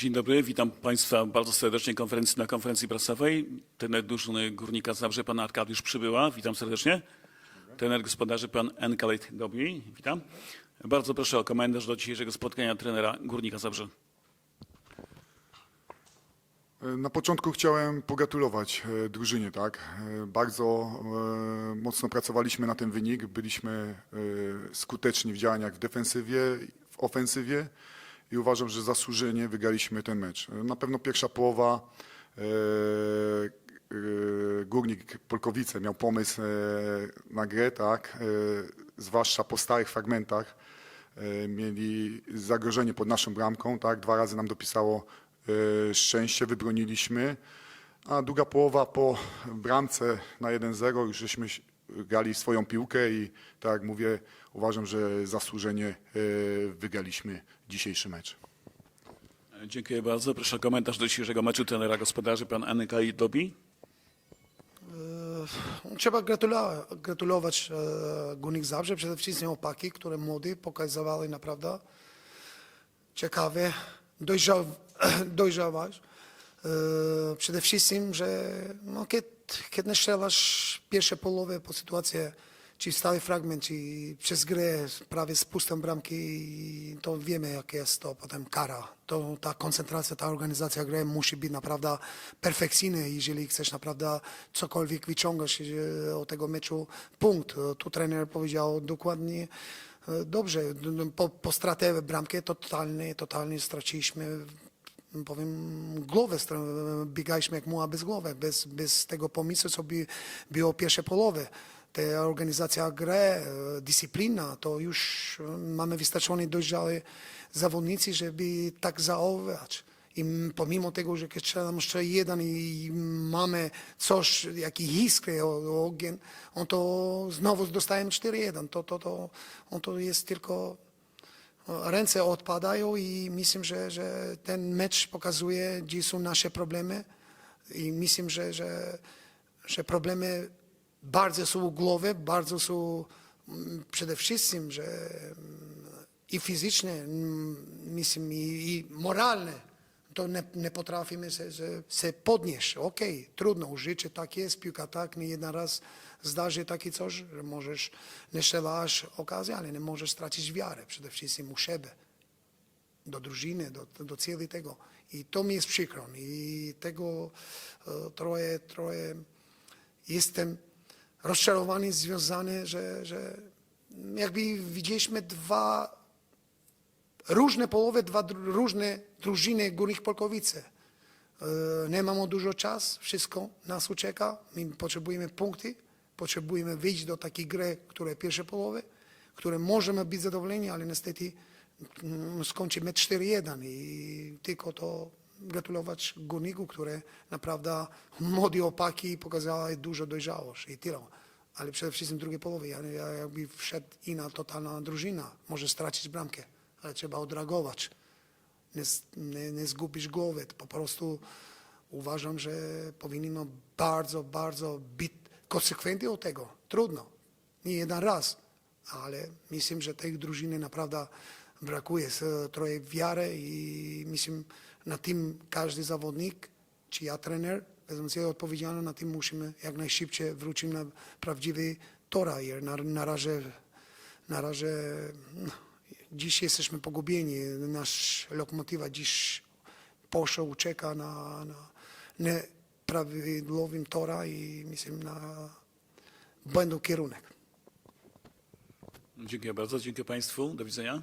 Dzień dobry, witam Państwa bardzo serdecznie konferencji, na konferencji prasowej. Trener drużyny Górnika Zabrze, pan Arkadiusz Przybyła, witam serdecznie. Trener gospodarzy, pan Enkalejt Dobi, witam. Bardzo proszę o komentarz do dzisiejszego spotkania trenera Górnika Zabrze. Na początku chciałem pogratulować e, drużynie, tak? E, Bardzo e, mocno pracowaliśmy na ten wynik, byliśmy skuteczni w działaniach w defensywie, w ofensywie i uważam, że zasłużenie wygraliśmy ten mecz. Na pewno pierwsza połowa e, e, Górnik Polkowice miał pomysł e, na grę, tak? Zwłaszcza po stałych fragmentach mieli zagrożenie pod naszą bramką, tak? Dwa razy nam dopisało szczęście, wybroniliśmy, a druga połowa po bramce na 1-0 już żeśmy grali swoją piłkę i tak jak mówię, uważam, że zasłużenie e, wygraliśmy dzisiejszy mecz. Dziękuję bardzo. Proszę o komentarz do dzisiejszego meczu trenera gospodarzy, pan Enkalejt Dobi. Trzeba gratulować, gratulować e, Górnik Zabrze, przede wszystkim opaki, które młody pokazywali naprawdę ciekawe dojrzaw, dojrzałość. E, Przede wszystkim, że no, kiedy, kiedy strzelasz pierwsze połowy po sytuacji, czy stały fragment, czy przez grę prawie z pustą bramki, to wiemy, jak jest to potem kara. To, ta koncentracja, ta organizacja gry musi być naprawdę perfekcyjna, jeżeli chcesz naprawdę cokolwiek wyciągać e, od tego meczu. Punkt. E, Tu trener powiedział dokładnie e, dobrze. Po, po stratę bramki totalnie, totalnie straciliśmy powiem, głowę, biegaliśmy jak muła bez głowy, bez, bez tego pomysłu, co by było pierwsze połowy. Ta organizacja gry, e, dyscyplina, to już e, mamy wystarczony dojrzałe zawodnicy, żeby tak zachowywać. I pomimo tego, że strzelam jeszcze jeden i mamy coś, jakiś iskry, o- ogień, on to znowu dostajemy 4-1. To, to, to, on to jest tylko ręce odpadają i myślę, że, że ten mecz pokazuje, gdzie są nasze problemy i myślę, że, że, że problemy bardzo są głowy, bardzo są mm, przede wszystkim, że mm, i fizyczne, mm, myślę, i, i moralne. To nie, nie potrafimy się, się, podnieść. Okej, trudno, życie tak jest, piłka tak, nie jeden raz zdarzy takie coś, że możesz, nie strzelasz okazji, ale nie możesz stracić wiarę, przede wszystkim u siebie, do drużyny, do, do celi tego. I to mi jest przykro. I tego e, trochę, trochę jestem rozczarowany, związany, że, że jakby widzieliśmy dwa różne połowy, dwa różne drużyny Górnik Polkowice. E, Nie mamy dużo czasu, wszystko nas ucieka, my potrzebujemy punkty, potrzebujemy wyjść do takiej gry, które pierwsze połowy, które możemy być zadowoleni, ale niestety mm, skończymy 4-1 i tylko to gratulować Górniku, które naprawdę młode opaki pokazały dużo dojrzałość i tyle. Ale przede wszystkim drugiej ja jakby wszedł inna totalna drużyna, może stracić bramkę, ale trzeba odreagować nie, nie, nie zgubisz głowy. Po prostu uważam, że powinniśmy bardzo, bardzo być konsekwentni od tego. Trudno. Nie jeden raz, ale myślę, że tej drużyny naprawdę brakuje trochę wiary i myślę, na tym każdy zawodnik, czy ja trener, wezmę sobie odpowiedzialność, na tym musimy jak najszybciej wrócić na prawdziwy tora. Na, na razie, na razie no, Dziś jesteśmy pogubieni. Nasz lokomotywa dziś poszedł, czeka na, na nieprawidłowym tora i myślę na błędny kierunek. Dziękuję bardzo, dziękuję Państwu, do widzenia.